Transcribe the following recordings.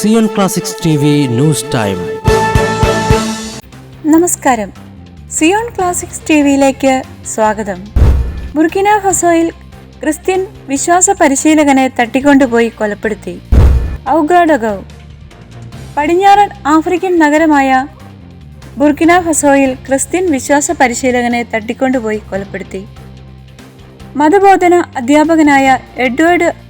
Zion classics T news time. നമസ്കാരം. Zion classics T വിയിലേക്ക് സ്വാഗതം. ബുർക്കിന ഫസോയിൽ ക്രിസ്ത്യൻ വിശ്വാസ പരിശീലകനെ തട്ടിക്കൊണ്ടുപോയി കൊലപ്പെടുത്തി. ഔഗാഡഗൌ പടിഞ്ഞാറൻ ആഫ്രിക്കൻ നഗരമായ ബുർക്കിന ഫസോയിൽ ക്രിസ്ത്യൻ വിശ്വാസ പരിശീലകനെ തട്ടിക്കൊണ്ടുപോയി കൊലപ്പെടുത്തി. മതബോധന അധ്യാപകനായ എഡ്വേർഡ്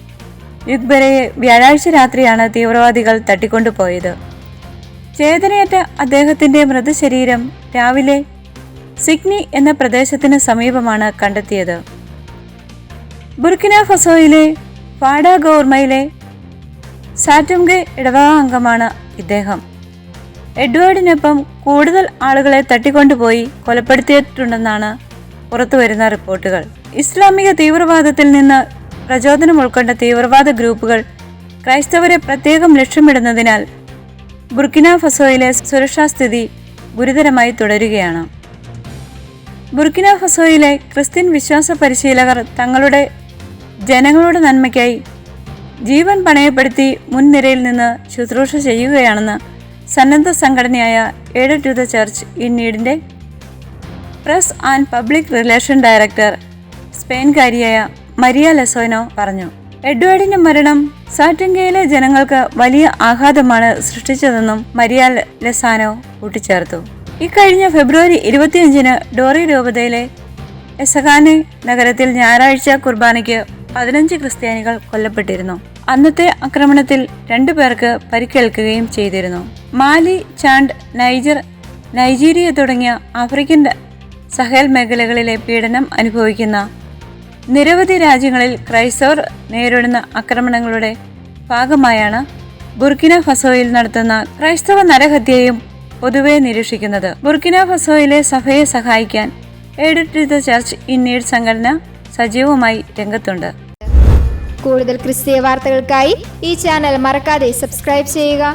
യുഗ്ബരയെ വ്യാഴാഴ്ച രാത്രിയാണ് തീവ്രവാദികൾ തട്ടിക്കൊണ്ടുപോയത്. ചേതനയേറ്റ അദ്ദേഹത്തിന്റെ മൃതശരീരം രാവിലെ സിഗ്നി എന്ന പ്രദേശത്തിന് സമീപമാണ് കണ്ടെത്തിയത്. ബുർക്കിന ഫസോയിലെ ഫാഡ ഗോർമയിലെ സാറ്റുംഗെ ഇടവക അംഗമാണ് ഇദ്ദേഹം. എഡ്വേർഡിനൊപ്പം കൂടുതൽ ആളുകളെ തട്ടിക്കൊണ്ടുപോയി കൊലപ്പെടുത്തിയിട്ടുണ്ടെന്നാണ് പുറത്തുവരുന്ന റിപ്പോർട്ടുകൾ. ഇസ്ലാമിക തീവ്രവാദത്തിൽ നിന്ന് പ്രചോദനം ഉൾക്കൊണ്ട തീവ്രവാദ ഗ്രൂപ്പുകൾ ക്രൈസ്തവരെ പ്രത്യേകം ലക്ഷ്യമിടുന്നതിനാൽ ബുർക്കിന ഫസോയിലെ സുരക്ഷാസ്ഥിതി ഗുരുതരമായി തുടരുകയാണ്. ബുർക്കിന ഫസോയിലെ ക്രിസ്ത്യൻ വിശ്വാസ പരിശീലകർ തങ്ങളുടെ ജനങ്ങളുടെ നന്മയ്ക്കായി ജീവൻ പണയപ്പെടുത്തി മുൻനിരയിൽ നിന്ന് ശുശ്രൂഷ ചെയ്യുകയാണെന്ന് സന്നദ്ധ സംഘടനയായ aid to the church in നീഡിന്റെ press and public relation director സ്പെയിൻകാരിയായ Maria Lozano പറഞ്ഞു. എഡ്വേർഡിന്റെ മരണം സാറ്റിങ്കയിലെ ജനങ്ങൾക്ക് വലിയ ആഘാതമാണ് സൃഷ്ടിച്ചതെന്നും മരിയ ലെസാനോ കൂട്ടിച്ചേർത്തു. ഇക്കഴിഞ്ഞ ഫെബ്രുവരി ഇരുപത്തിയഞ്ചിന് ഡോറി രൂപതയിലെ എസഖാനെ നഗരത്തിൽ ഞായറാഴ്ച കുർബാനയ്ക്ക് പതിനഞ്ച് ക്രിസ്ത്യാനികൾ കൊല്ലപ്പെട്ടിരുന്നു. അന്നത്തെ ആക്രമണത്തിൽ രണ്ടു പേർക്ക് പരിക്കേൽക്കുകയും ചെയ്തിരുന്നു. മാലി ചാണ്ട് നൈജർ നൈജീരിയ തുടങ്ങിയ ആഫ്രിക്കൻ സഹേൽ മേഖലകളിലെ പീഡനം അനുഭവിക്കുന്ന നിരവധി രാജ്യങ്ങളിൽ ക്രൈസ്തവർ നേരിടുന്ന ആക്രമണങ്ങളുടെ ഭാഗമായാണ് ബുർക്കിന ഫസോയിൽ നടത്തുന്ന ക്രൈസ്തവ നരഹത്യയും പൊതുവെ നിരീക്ഷിക്കുന്നത്. ബുർക്കിന ഫസോയിലെ സഭയെ സഹായിക്കാൻ എഡിറ്റ് ചർച്ച് ഇൻ നീഡ് സംഘടന സജീവമായി രംഗത്തുണ്ട്. കൂടുതൽ ക്രിസ്തീയ വാർത്തകൾക്കായി ഈ ചാനൽ മറക്കാതെ സബ്സ്ക്രൈബ് ചെയ്യുക.